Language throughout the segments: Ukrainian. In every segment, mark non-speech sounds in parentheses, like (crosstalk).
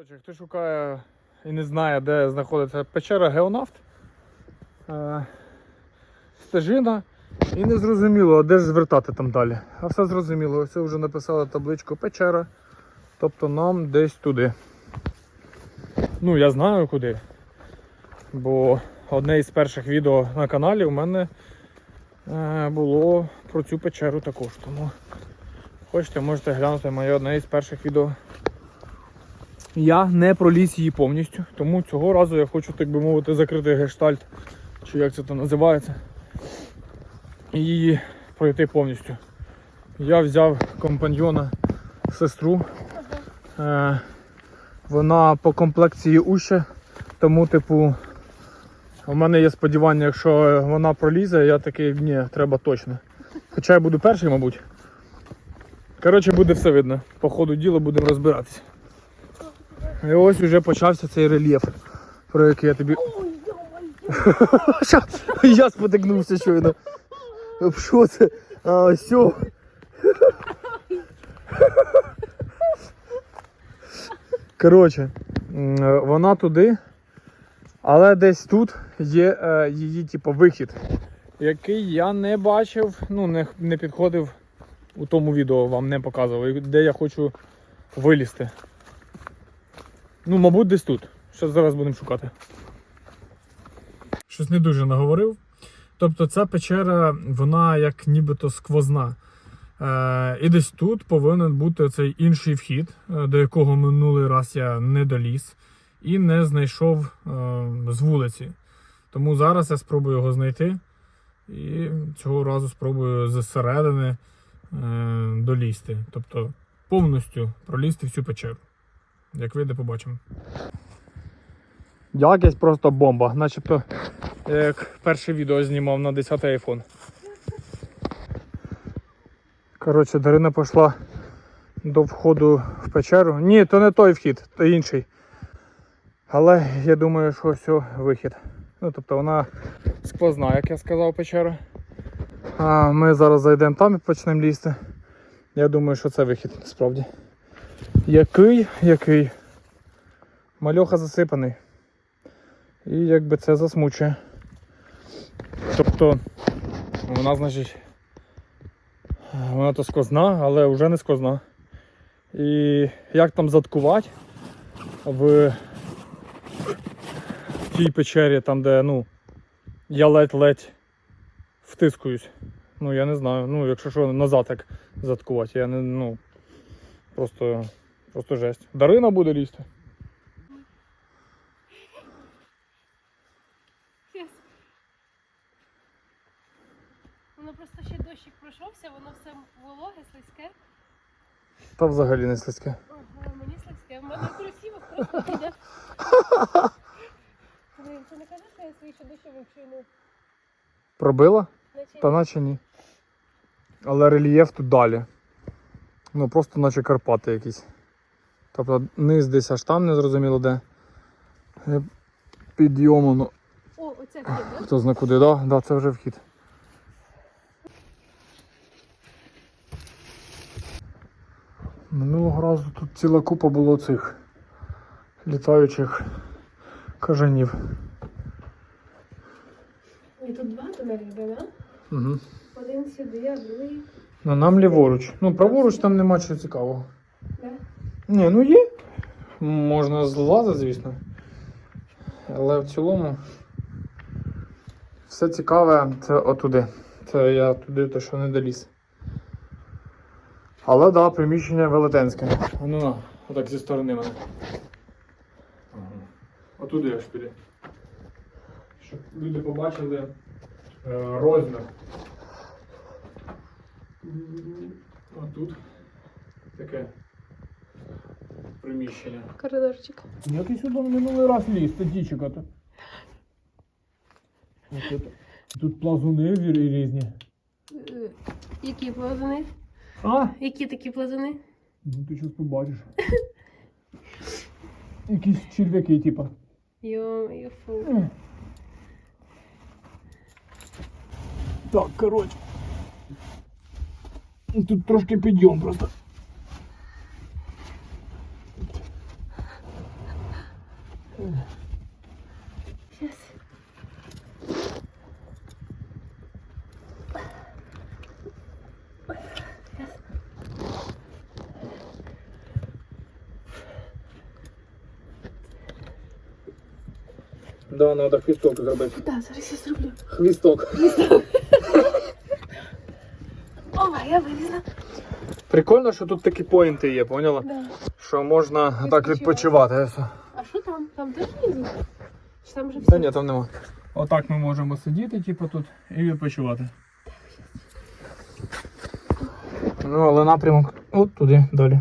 Коротше, хто шукає і не знає, де знаходиться печера Геонафт, е, стежина, і не зрозуміло, де ж звертати там далі. А все зрозуміло, ось вже написали табличку печера, тобто нам десь туди. Ну, я знаю куди. Бо одне із перших відео на каналі у мене е, було про цю печеру також. Тому хочете, можете глянути моє одне із перших відео. Я не проліз її повністю, тому цього разу я хочу, так би мовити, закрити гештальт, чи як це там називається, і її пройти повністю. Я взяв компаньйона сестру. Е, вона по комплекції уще, тому, типу, у мене є сподівання, якщо вона пролізе, я такий, ні, треба точно. Хоча я буду перший, мабуть. Коротше, буде все видно. По ходу діла будемо розбиратися. І ось вже почався цей рельєф, про який я тобі. Ща, Я спотикнувся щойно. Що це? А, сьо. Коротше, вона туди, але десь тут є е, її типу, вихід, який я не бачив, ну не, не підходив у тому відео, вам не показував, де я хочу вилізти. Ну, мабуть, десь тут. Що зараз будемо шукати. Щось не дуже наговорив. Тобто ця печера, вона як нібито сквозна. Е, і десь тут повинен бути цей інший вхід, е, до якого минулий раз я не доліз і не знайшов е, з вулиці. Тому зараз я спробую його знайти. І цього разу спробую зсередини е, долізти. Тобто повністю пролізти в цю печеру. Як вийде, побачимо. Якась просто бомба, начебто як перше відео знімав на 10 iPhone. Коротше, Дарина пішла до входу в печеру. Ні, то не той вхід, то інший. Але я думаю, що ось вихід. Ну, тобто вона сквозна, як я сказав, печера. А ми зараз зайдемо там і почнемо лізти. Я думаю, що це вихід насправді. Який, який. Мальоха засипаний. І якби це засмучує. Тобто вона, значить, вона то сквозна, але вже не сквозна. І як там заткувати в тій печері, там де ну, я ледь-ледь втискуюсь. Ну я не знаю. Ну, якщо що назад як заткувати, я не ну просто, просто жесть. Дарина буде лізти. Воно просто ще дощик пройшовся, воно все вологе, слизьке. Та взагалі не слизьке. Ага, мені слизьке. В мене красиво просто (laughs) йде. Блин, ти не кажеш, що я свій ще дощовик щойно Пробила? наче Та наче ні. Але рельєф тут далі. Ну просто наче Карпати якісь. Тобто низ десь аж там не зрозуміло де. Е, Підйому, ну О, оце вхід, да? хто зна куди, да? Да, це вже вхід. Минулого разу тут ціла купа було цих літаючих кажанів. І тут два тунелі, да? Угу. Один сюди, а другий. Ну нам ліворуч. Ну, праворуч там нема чого цікавого. Да? Ні, ну є. Можна злазити, звісно. Але в цілому все цікаве це отуди. Це я туди то що не доліз. Але так, да, приміщення велетенське. Ну на, отак зі сторони мене. Отуди аж піди. Щоб люди побачили е, розмір. Отут таке приміщення. Коридорчик. Як і сюди минулий раз ліз, це дічика-то. Тут, тут плазуни ві- різні. Е, Які плазуни? А? Які такі плазуни? Ну ти щось побачиш. Якісь черв'яки, типа. Йо, фу. Так, коротше. Тут трошки підйом просто. Да, треба хвісток зробити. Так, зараз я зроблю. Хвісток. Ова, я вилізла. Прикольно, що тут такі поінти є, поняла? Да. Що можна так відпочивати. А що там? Там теж внизу? Чи там вже все? Та ні, там нема. Отак ми можемо сидіти, типу, тут і відпочивати. Ну, але напрямок от туди далі.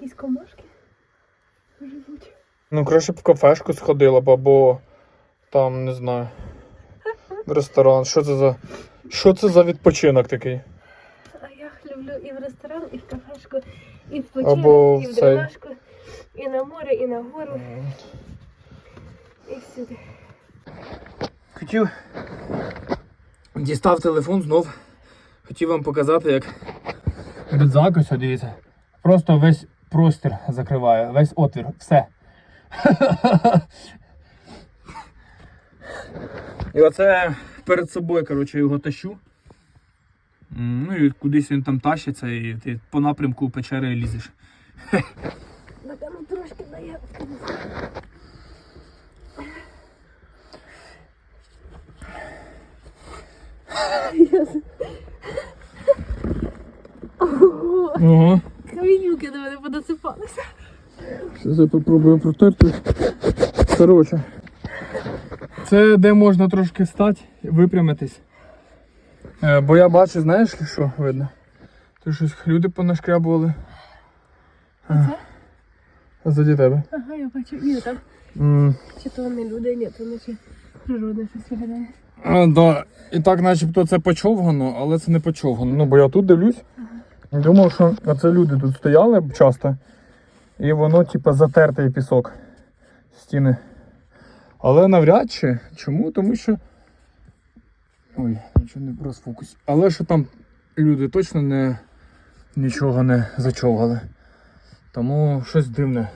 Такі комашки живуть. Ну, краще б в кафешку сходила б, або там, не знаю. в Ресторан. Що це за. Що це за відпочинок такий? А я люблю і в ресторан, і в кафешку, і в Або починок, і в цей. дренажку, і на море, і на гору, і всюди. Хотів. Дістав телефон знов. Хотів вам показати, як рюкзак ось, дивіться. Просто весь простір закриває, весь отвір, все. І оце перед собою, коротше, його тащу. Ну і кудись він там тащиться, і ти по напрямку печери лізеш. Трошки дає. Ого. Камінюки до мене подосипалися. Зараз я попробую протерти. Коротше. Це де можна трошки встати, випрямитись. Е, бо я бачу, знаєш що видно? Тут щось люди понашкрябували. Це? Заді тебе. Ага, я бачу. Ні, там М, чи то не люди, ні, то наче природне щось виглядає. А, да. І так начебто це почовгано, але це не почовгано. Ну, бо я тут дивлюсь. Думав, що це люди тут стояли часто. І воно, типа, затертий пісок. Стіни. Але навряд чи. Чому? Тому що. Ой, нічого не розфокус. Але що там люди точно не нічого не зачовгали. Тому щось дивне.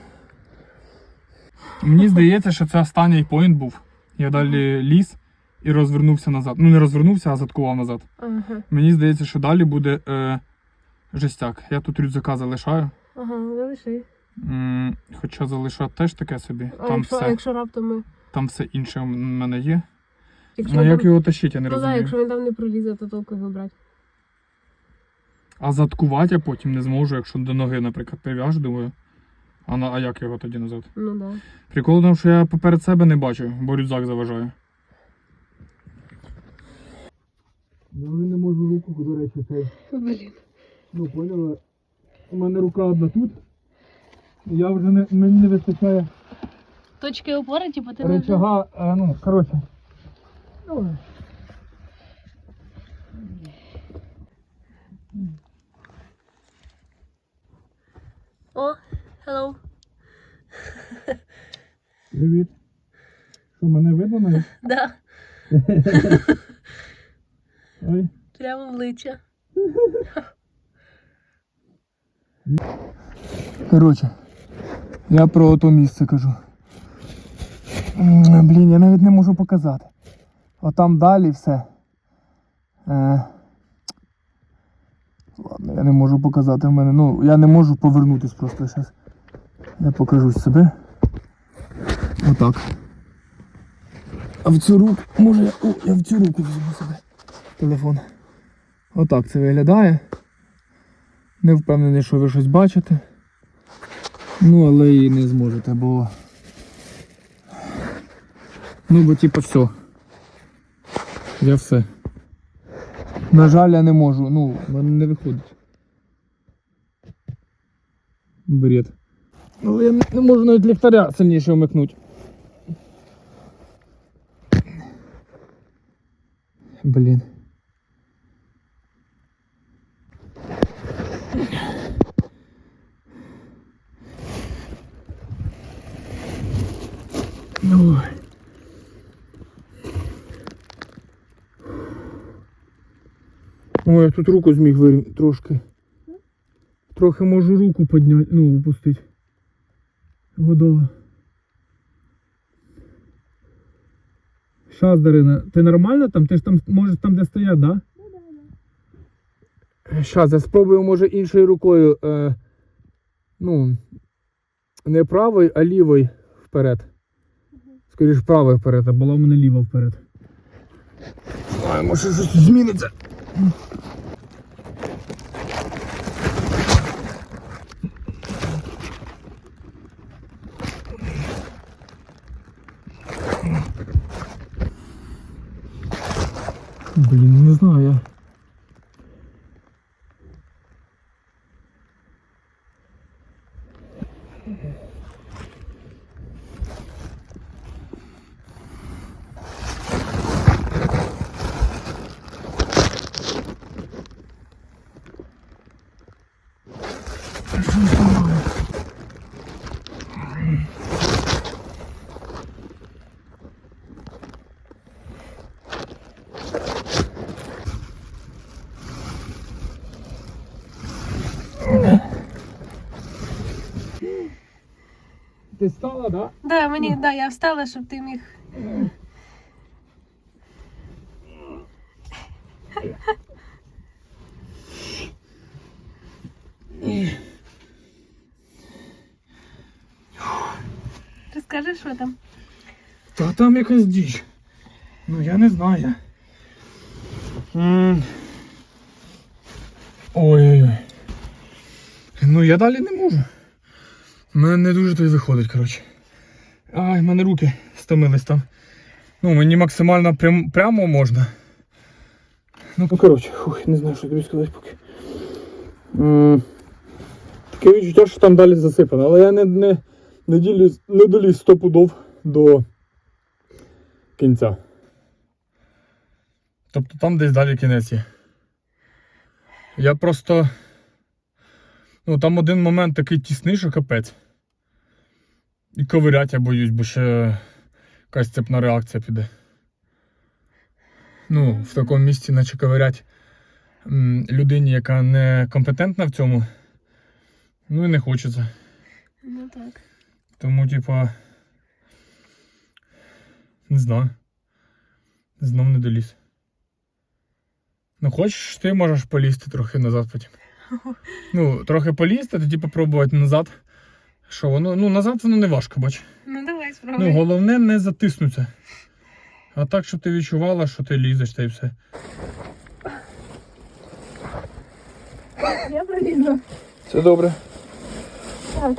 Мені здається, що це останній поінт був. Я далі ліз і розвернувся назад. Ну, не розвернувся, а заткував назад. Ага, Мені здається, що далі буде е, жестяк. Я тут рюкзака залишаю. ага, залиши. М, хоча залишати теж таке собі. А Там якщо, а все, якщо раптом ми. там все інше в мене є. Якщо Ну він як там... його тащити, я не Ну так, розумію. якщо він там не пролізе, то толку його брати. А заткувати я потім не зможу, якщо до ноги, наприклад, прив'яжу, думаю. А, на, а як його тоді назад? Ну да. Прикол в тому, що я поперед себе не бачу, бо рюкзак заважає. Я не можу руку, до речі, цей. Блін. Ну, поняла. У мене рука одна тут. Я вже не, мені не вистачає Точки опори, типу, ти не вже... рычага. е, ну, коротше. О, hello. Привіт. Що, мене видно навіть? (laughs) Да, (laughs) Ой. прямо обличчя. (laughs) Коротше, я про ото місце кажу. Блін, я навіть не можу показати. Отам далі все. Е... Ладно, я не можу показати в мене. Ну, я не можу повернутись просто зараз. Я покажу себе. Отак. А в цю руку. Може я. О, я в цю руку візьму себе. Телефон. Отак це виглядає. Не впевнений, що ви щось бачите. Ну, але і не зможете, бо. Ну, бо типу все. Я все. На жаль, я не можу. Ну, мене не виходить. Бред. Але я не можу навіть ліхтаря сильніше вмикнути. Блін. Ой. Я тут руку зміг вирівняти трошки. Трохи можу руку підняти, ну, опустити. Вода. Щас, Дарина, ти нормально там? Ти ж там можеш там де стоять, да? Щас, я спробую, може, іншою рукою. Е, ну, не правою, а лівою вперед. Скоріше правою вперед, а була в мене ліва вперед. Ой, може щось зміниться. Блін, не знаю я. Ти стала, да? Да, мені, да, я встала, щоб ти міг. Розкажи, що там? Та там якась діч. Ну я не знаю. М. Ой-ой-ой. Ну я далі не можу. У мене не дуже то й виходить, коротше. Ай, в мене руки стомились там. Ну, мені максимально прям, прямо можна. Ну, ну коротше, фух, не знаю, що тобі сказати поки. Таке відчуття, що там далі засипано, але я не, не, не, ділюсь, не доліз стопудов до кінця. Тобто там десь далі кінець є. Я просто. Ну, там один момент такий тісний, що капець. І ковирять я боюсь, бо ще якась цепна реакція піде. Ну, в такому місці, наче ковирять людині, яка не компетентна в цьому. Ну і не хочеться. Ну так. Тому, типа. Не знаю. Знов не доліз. Ну, хочеш, ти можеш полізти трохи назад потім. (laughs) Ну, трохи полізти, тоді попробувати назад. Що воно, ну назад воно не важко, бач. Ну давай Ну, головне не затиснуться. А так, щоб ти відчувала, що ти лізеш та й все. Я пролізла. Це добре. Так.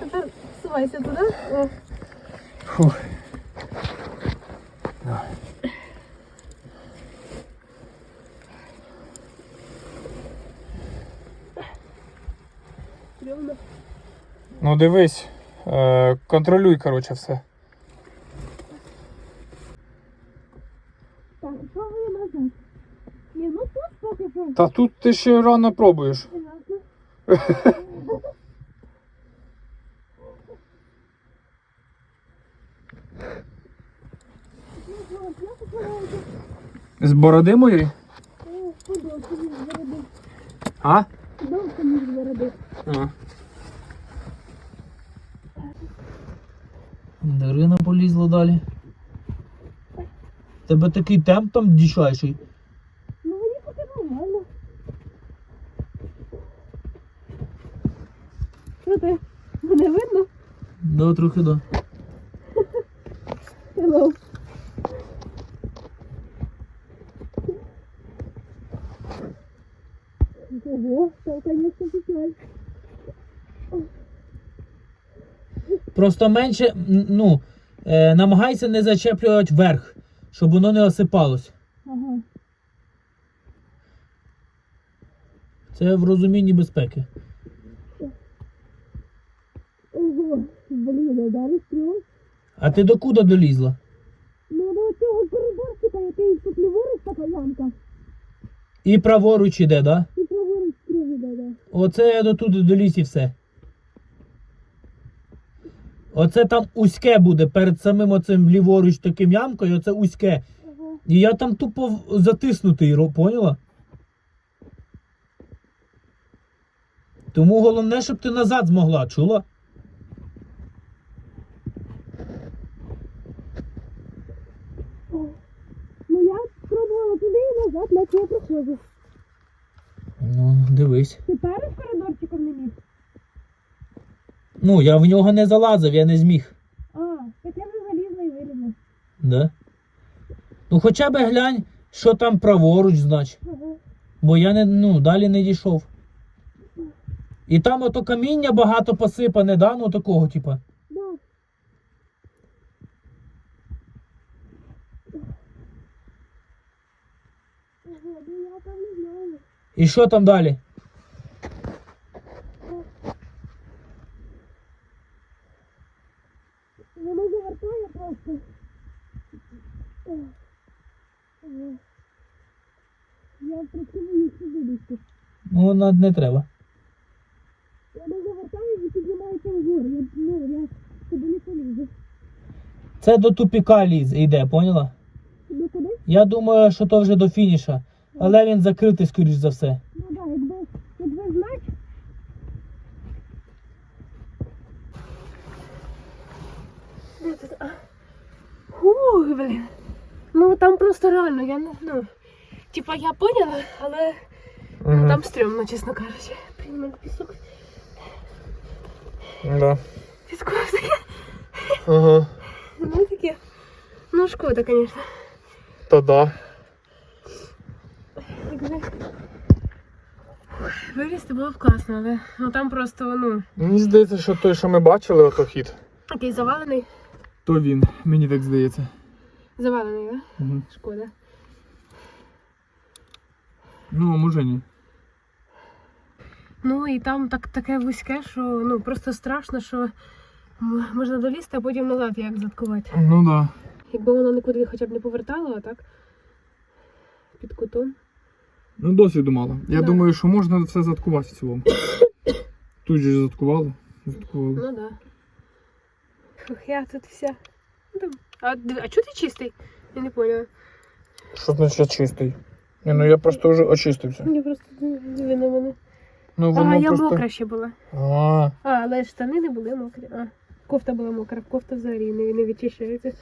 Тепер сувайся туди. О. Фух. Стрьомно. Ну дивись, е, контролюй, коротше, все. Так, що назад? Ні, ну тут поки що. Та тут ти ще рано пробуєш. З бороди моєї? А? Довго між бороди. А. Дарина полізла далі. Тебе такий темп там дичайший. Ну мені поки нормально. Що ти? Мене видно? Да, трохи да. Hello. Ого, то, конечно, печаль. Просто менше, ну, е, намагайся не зачеплювати верх, щоб воно не осипалось. Ага. Це в розумінні безпеки. Ого, блін, а далі стрьом. А ти докуди долізла? Ну, до цього коридорчика, який тут ліворуч така ямка. І праворуч іде, да? І праворуч стрьом іде, да. Оце я дотуди доліз і все. Оце там узьке буде перед самим оцим ліворуч таким ямкою, оце узьке. І я там тупо затиснутий, поняла? Тому головне, щоб ти назад змогла, чула? Ну, я спробувала туди і назад, наче я проходжу. Ну, дивись. Ти перед коридорчиком не міг? Ну, я в нього не залазив, я не зміг. А, так я вже залізла і вилізла. Да? Ну хоча б глянь, що там праворуч, значить. Ага. Бо я не, ну, далі не дійшов. І там ото каміння багато посипане, да? Ну такого, типа. Да. Ага, ну я там не знаю. І що там далі? Воно завертає просто. Ох. Ага. Я працюю сюди десь. Ну, не треба. Воно завертає і піднімається вгору. Я, ну, я туди не полізу. Це до тупіка ліз йде, поняла? Ну куди? Я думаю, що то вже до фініша. Але він закритий, скоріш за все. Ну да, якби, якби знати. Де тут? Ух, блін. Ну там просто реально, я не ну. Типа я поняла, але ну, там стрьомно, чесно кажучи. Мене пісок. Да. Піску таке. Ага. Ну таке. Ну шкода, звісно. Та да. Вилізти було б класно, але ну там просто ну. Мені здається, що той, що ми бачили, ото хід, Такий завалений. то він. Мені так здається. Завалений, так? Да? Угу. Шкода. Ну, а може ні. Ну і там так таке вузьке, що ну просто страшно, що можна долізти, а потім назад як заткувати. Ну да. Якби воно нікуди хоча б не повертало, а так під кутом. Ну, досвіду мало. Я Да. думаю, що можна все заткувати в цілому. (coughs) Тут же заткували. Заткували. Ну да. Я тут вся. А, а чого ти чистий? Я не поняла. Що значить чистий? Ні, ну я просто вже очистився. Я просто диви на мене. Ну А, воно я просто. мокра ще була. А, А, але штани не були мокрі. А, кофта була мокра, кофта взагалі не, не відчищається.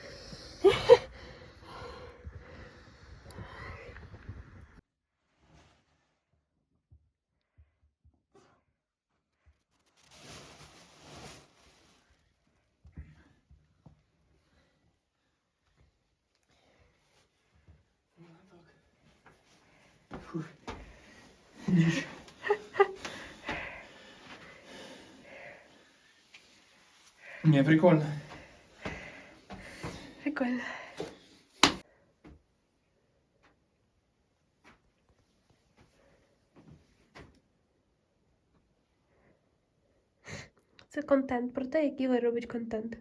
Ні, прикольно. Прикольно. Це контент про те, який ви робить контент.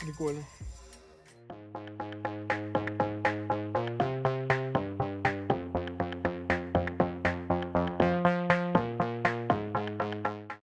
Прикольно.